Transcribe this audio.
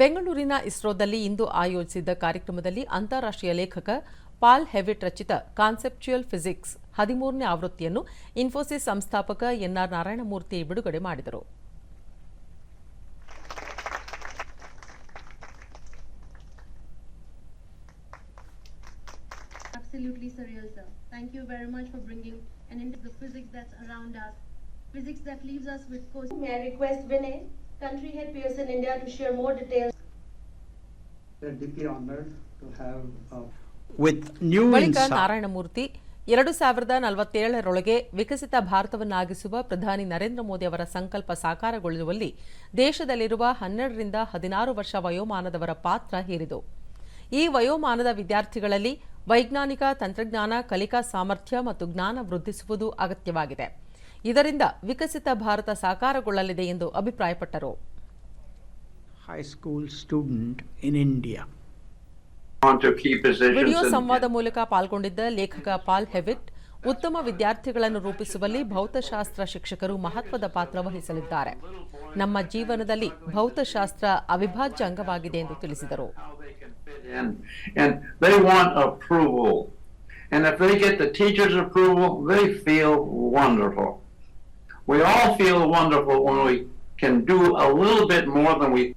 ಬೆಂಗಳೂರಿನ ಇಸ್ರೋದಲ್ಲಿ ಇಂದು ಆಯೋಜಿಸಿದ್ದ ಕಾರ್ಯಕ್ರಮದಲ್ಲಿ ಅಂತಾರಾಷ್ಟ್ರೀಯ ಲೇಖಕ ಪಾಲ್ ಹೆವಿಟ್ ರಚಿತ ಕಾನ್ಸೆಪ್ಚುಯಲ್ ಫಿಸಿಕ್ಸ್ ಹದಿಮೂರನೇ ಆವೃತ್ತಿಯನ್ನು ಇನ್ಫೋಸಿಸ್ ಸಂಸ್ಥಾಪಕ ಎನ್ಆರ್ ನಾರಾಯಣಮೂರ್ತಿ ಬಿಡುಗಡೆ ಮಾಡಿದರು Absolutely surreal, sir. Thank you very much for bringing an end to the physics that's around us, physics that leaves us with questions. May I request Vinay, country head Pearson India, to share more details We're deeply honored to have uh, with new ಬಳಿಕ insight. Narayana Murthy ಎರಡು ಸಾವಿರದ ನಲವತ್ತೇಳರೊಳಗೆ ವಿಕಸಿತ ಭಾರತವನ್ನಾಗಿಸುವ ಪ್ರಧಾನಿ ನರೇಂದ್ರ ಮೋದಿ ಅವರ ಸಂಕಲ್ಪ ಸಾಕಾರಗೊಳ್ಳುವಲ್ಲಿ ದೇಶದಲ್ಲಿರುವ ಹನ್ನೆರಡರಿಂದ ಹದಿನಾರು ವರ್ಷ ವಯೋಮಾನದವರ ಪಾತ್ರ ಹೇರಿದು ಈ ವಯೋಮಾನದ ವಿದ್ಯಾರ್ಥಿಗಳಲ್ಲಿ ವೈಜ್ಞಾನಿಕ ತಂತ್ರಜ್ಞಾನ ಕಲಿಕಾ ಸಾಮರ್ಥ್ಯ ಮತ್ತು ಜ್ಞಾನ ವೃದ್ಧಿಸುವುದು ಅಗತ್ಯವಾಗಿದೆ ಇದರಿಂದ ವಿಕಸಿತ ಭಾರತ ಸಾಕಾರಗೊಳ್ಳಲಿದೆ ಎಂದು ಅಭಿಪ್ರಾಯಪಟ್ಟರು high school student in India video ಸಂವಾದ ಮೂಲಕ ಪಾಲ್ಗೊಂಡಿದ್ದ ಲೇಖಕ ಪಾಲ್ ಹೆವಿಟ್ ಉತ್ತಮ ವಿದ್ಯಾರ್ಥಿಗಳನ್ನು ರೂಪಿಸುವಲ್ಲಿ ಭೌತಶಾಸ್ತ್ರ ಶಿಕ್ಷಕರು ಮಹತ್ವದ ಪಾತ್ರ ವಹಿಸಲಿದ್ದಾರೆ ನಮ್ಮ ಜೀವನದಲ್ಲಿ ಭೌತಶಾಸ್ತ್ರ ಅವಿಭಾಜ್ಯ ಅಂಗವಾಗಿದೆ ಎಂದು ತಿಳಿಸಿದರು how they can fit in. And they want approval. And if they get the teacher's approval, they feel wonderful. We all feel wonderful when we can do a little bit more than we